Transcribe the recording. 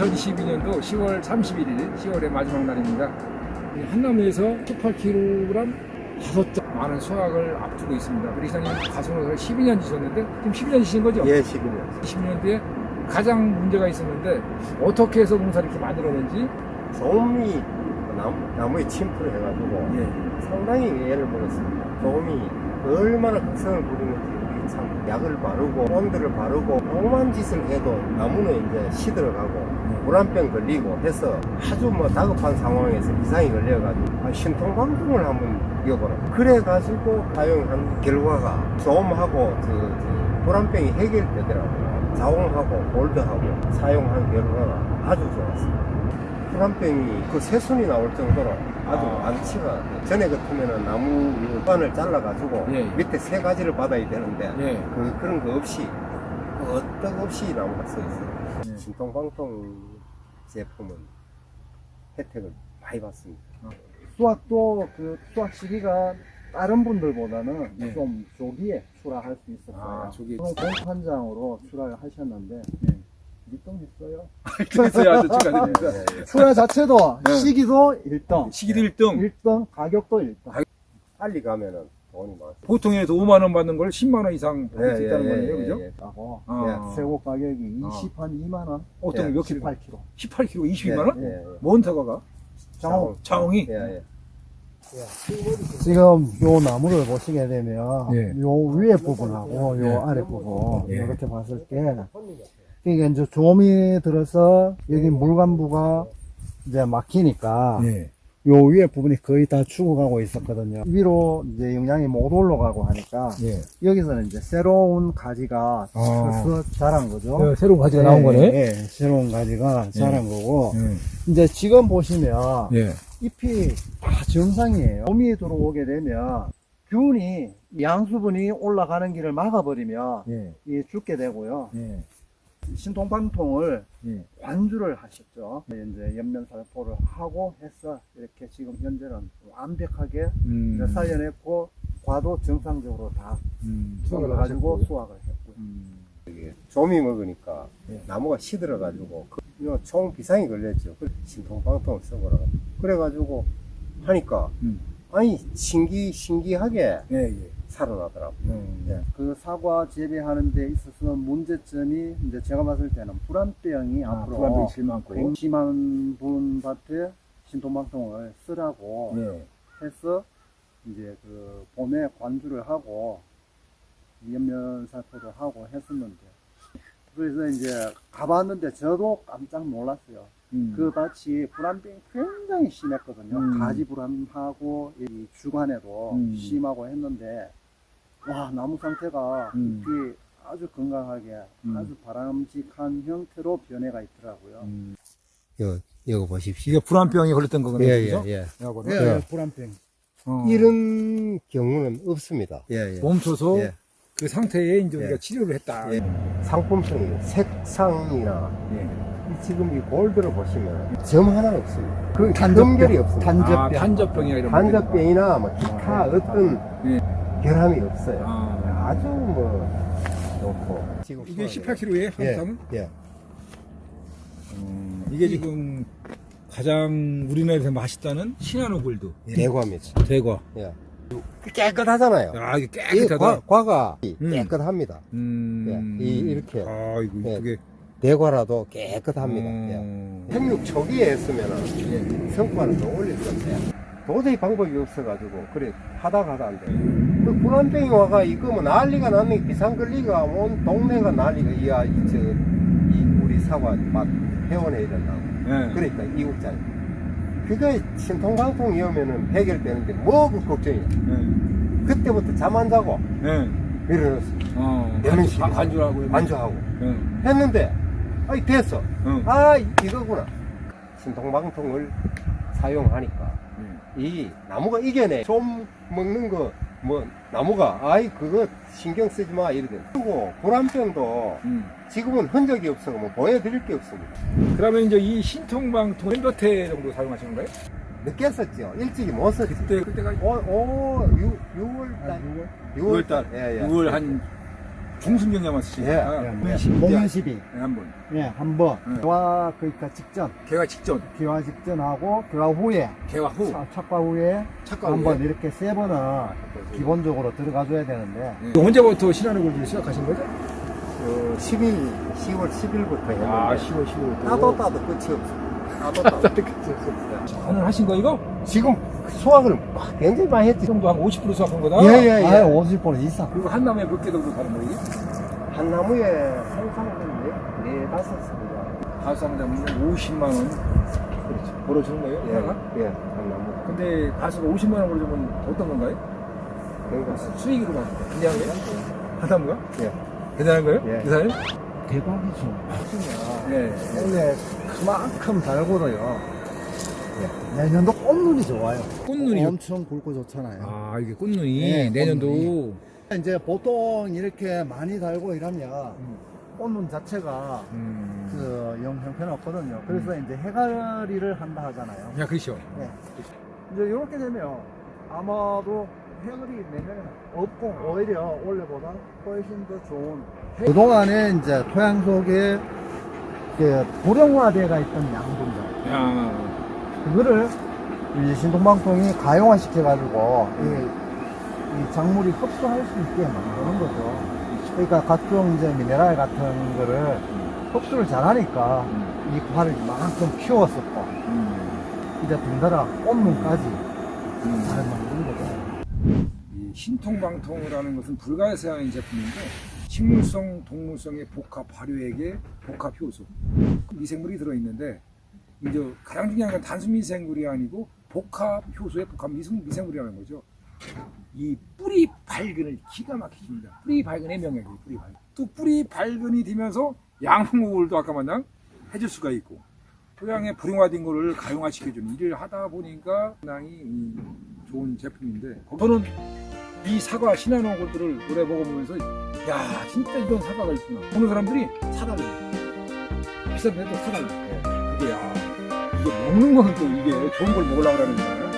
2022년도 10월 31일 10월의 마지막 날입니다. 이 한나무에서 18kg 다섯 점 많은 수확을 앞두고 있습니다. 우리 기사님 가수노사를 12년 지셨는데 지금 12년 지신 거죠? 예, 지금요. 20년 뒤에 가장 문제가 있었는데 어떻게 해서 농사를 이렇게 만들었는지 소음이 나무, 나무에 침투를 해가지고 예. 상당히 애를 먹었습니다. 소음이 얼마나 극성을 부리는지 우리 참 약을 바르고 본드를 바르고 오만 짓을 해도 나무는 이제 시들어가고 불안병 걸리고 해서 아주 뭐 다급한 상황에서 이상이 걸려가지고 아, 신통방통을 한번 이어보라. 그래가지고 사용한 결과가 소음하고 그, 그 불안병이 해결되더라고요. 자홍하고 골드하고 사용한 결과가 아주 좋았습니다. 불안병이 그 새순이 나올 정도로 아주 아. 완치가 돼요. 전에 같으면은 나무 관을 잘라가지고 예. 밑에 세 가지를 받아야 되는데 예. 그, 그런 거 없이 그 어떡 없이 나무가 서 있어요. 예. 진통방통 제품은 혜택을 많이 받습니다. 수확도 그 수확 시기가 다른 분들보다는 네. 좀 조기에 출하할 수 있었어요. 아. 그럼 공판장으로 출하를 하셨는데 네. 그랬어요. 아주 축하드립니다. 예, 예. 출하 자체도 네. 시기도 1등, 시기도 1등. 1등, 가격도 1등. 빨리 가면은 돈이 많습니다. 보통에서 5만 원 받는 걸 10만 원 이상 받을 수 예, 있다는 예, 거예요. 예, 그죠? 예. 하고 아. 새우 가격이 아. 20, 한 2만 원, 어떤 예, 몇 킬로? 18kg. 18kg 22만 원? 예, 예. 뭔 사과가? 장호. 자홍이? 예, 예. 지금 요 나무를 보시게 되면 예. 요 위에 부분하고 요 예. 아래 부분 예. 이렇게 봤을 때 이게 이제 좀이 들어서 여기 물관부가 이제 막히니까 예. 요 위에 부분이 거의 다 죽어가고 있었거든요. 위로 이제 영양이 못 올라가고 하니까 예. 여기서는 이제 새로운 가지가 아. 서서 자란 거죠. 예, 새로운 가지가 나온 거네. 예, 예, 새로운 가지가 자란 거고 예. 이제 지금 보시면 예. 잎이 다 정상이에요. 봄이 들어오게 되면 균이 양수분이 올라가는 길을 막아버리면 예. 이 죽게 되고요. 예. 신통방통을 예. 관주를 하셨죠. 이제 연면살포를 하고 해서 이렇게 지금 현재는 완벽하게 음. 살려냈고 과도 정상적으로 다 음. 수확을 가지고. 수확을 했고요. 음. 이게 좀이 먹으니까 예. 나무가 시들어가지고 그, 총 비상이 걸렸죠. 그 신통방통을 써보라. 그래가지고 하니까 음. 아니 신기 신기하게 예, 예. 살아나더라고. 음. 예. 그 사과 재배하는 데 있어서 문제점이 이제 제가 봤을 때는 불안병이 아, 앞으로 불안병 제일 많고. 심한 분한테 신통방통을 쓰라고 예. 해서 이제 그 봄에 관주를 하고 연면 살포를 하고 했었는데 그래서 이제 가봤는데 저도 깜짝 놀랐어요. 음. 그 밭이 불안병이 굉장히 심했거든요. 음. 가지 불안하고 이 주간에도 음. 심하고 했는데 와 나무 상태가 음. 잎이 아주 건강하게 음. 아주 바람직한 형태로 변해가 있더라고요. 음. 이거, 이거 보십시오. 이게 불안병이 걸렸던 거거든요. 예, 그죠? 예, 예. 이거는. 예, 예. 불안병. 어. 이런 경우는 없습니다. 예, 예. 멈춰서 예. 그 상태에 이제 우리가 예. 치료를 했다. 예. 상품성이 색상이나 예. 이 지금 이 골드를 보시면 점 하나 없습니다. 그 단접병. 점결이 없습니다. 단접병. 아, 단접병이나 이런 단접병이나 뭐 기타 어떤 예. 결함이 없어요. 아. 아주 뭐 좋고 지금 이게 수확이 18kg에 한 예, 땀은? 예. 음, 이게 지금 가장 우리나라에서 맛있다는 시나노 골드 대과입니다. 대과. 예. 깨끗하잖아요. 아 이게 이 깨끗하다. 과, 과가 음. 깨끗합니다. 음. 예, 이- 이렇게. 아 이거 예. 이쁘게. 대과라도 깨끗합니다. 예. 음. 생육 초기에 했으면 예. 성과를 더 올릴 건데 도저히 방법이 없어가지고 그래 하다가 하다 안 돼. 그 불안병이 와가 이거 뭐 난리가 났네 비상 걸리가 온 동네가 난리가 이야 이저 이 우리 사과 맛 회원해야 된다고. 예. 그러니까 이국장. 그게 신통방통이 오면은 해결되는데 뭐그 걱정이야. 예. 그때부터 잠 안 자고 예. 일어났어. 어. 간주-. 간주하고. 안주하고 예. 했는데 아이 됐어. 응. 아 이- 이거구나. 신통방통을 사용하니까 예. 이 나무가 이겨내. 좀 먹는 거 뭐 나무가 아이 그거 신경 쓰지 마 이러대. 그리고 불안병도 음. 지금은 흔적이 없어 뭐 보여드릴 게 없습니다. 그러면 이제 이 신통방통 몇 회 정도 사용하시는 거예요? 늦게 썼죠. 일찍이 못 썼지. 그때 그때가 오, 오, 6, 6월 달. 6월 6월 달. 예, 예. 6월 한 중순경량만 쓰시니까 예, 예. 목 목련 12. 네, 한 번. 예, 한 번. 네. 개화 그러니까 직전, 개화 직전, 개화 직전하고 개화 후에, 개화 후, 차- 착과 후에 착과 한 후에. 번 이렇게 세 번은 기본적으로 들어가줘야 되는데 네. 언제부터 신하는 걸 시작하신 거죠? 어, 10일, 10월 10일부터 했는데 아, 10월 15일. 따도 따도 끝이 없어. 따도 따도 끝이 없어. 오늘 하신 거 이거? 지금 수확을 막 굉장히 많이 했지. 정도 한 50% 수확한 거다? 예, 예, 예. 아예 50번 이상. 그리고 한 나무에 몇 개 정도 다는 거예요? 한 나무에 항상 네, 네 다섯 습니다. 다섯 상자면 50만 원 그렇죠. 벌어주는 거예요? 예, 하나가? 예, 한 나무. 근데 가수가 50만 원 벌어주면 어떤 건가요? 그러니까 수익으로 받는 거예요? 그냥 거예요? 한 나무가? 예. 대단한 거예요? 예. 대단해요? 대박이죠. 네. 원래 그만큼 달고도요. 예, 내년도 꽃눈이 좋아요. 꽃눈이요? 엄청 굵고 좋잖아요. 아, 이게 꽃눈이 네, 내년도 꽃눈이. 이제 보통 이렇게 많이 달고 이러면 음. 꽃눈 자체가 음. 그영 형편이 없거든요. 그래서 이제 해갈이를 한다 하잖아요. 야, 그렇죠. 네. 이제 이렇게 되면 아마도 해갈이 내년에 없고 오히려 원래보다 훨씬 더 좋은. 그동안에 이제 토양 속에 그 불용화되어 있던 양분들 야, 그거를 이 신동방통이 가용화 시켜가지고 이, 이 작물이 흡수할 수 있게 만드는 거죠. 그러니까 각종 이제 미네랄 같은 거를 흡수를 잘하니까 음. 이 화를 이만큼 키웠었고 음. 이제 덩달아 꽃눈까지 음. 잘 만든 거죠. 이 신통방통이라는 것은 불가사의 제품인데 식물성, 동물성의 복합 발효액에 복합 효소 미생물이 들어있는데 이제 가장 중요한 건 단순 미생물이 아니고 복합 효소의 복합 미생, 미생물이라는 거죠. 이 뿌리 발근을 기가 막히십니다. 뿌리 발근의 명약이에요. 뿌리 발근. 또 뿌리 발근이 되면서 양분구울도 아까 마냥 해줄 수가 있고 토양에 불용화된 거를 가용화시켜주는 일을 하다 보니까 상당히 이 좋은 제품인데 저는 이 사과 신한원 것들을 오래 먹어보면서 야 진짜 이런 사과가 있구나 보는 사람들이 사달래 비싼데 또 사달래 그게 야 이게 먹는 거는 또 이게 좋은 걸 먹으려고 그러는 거야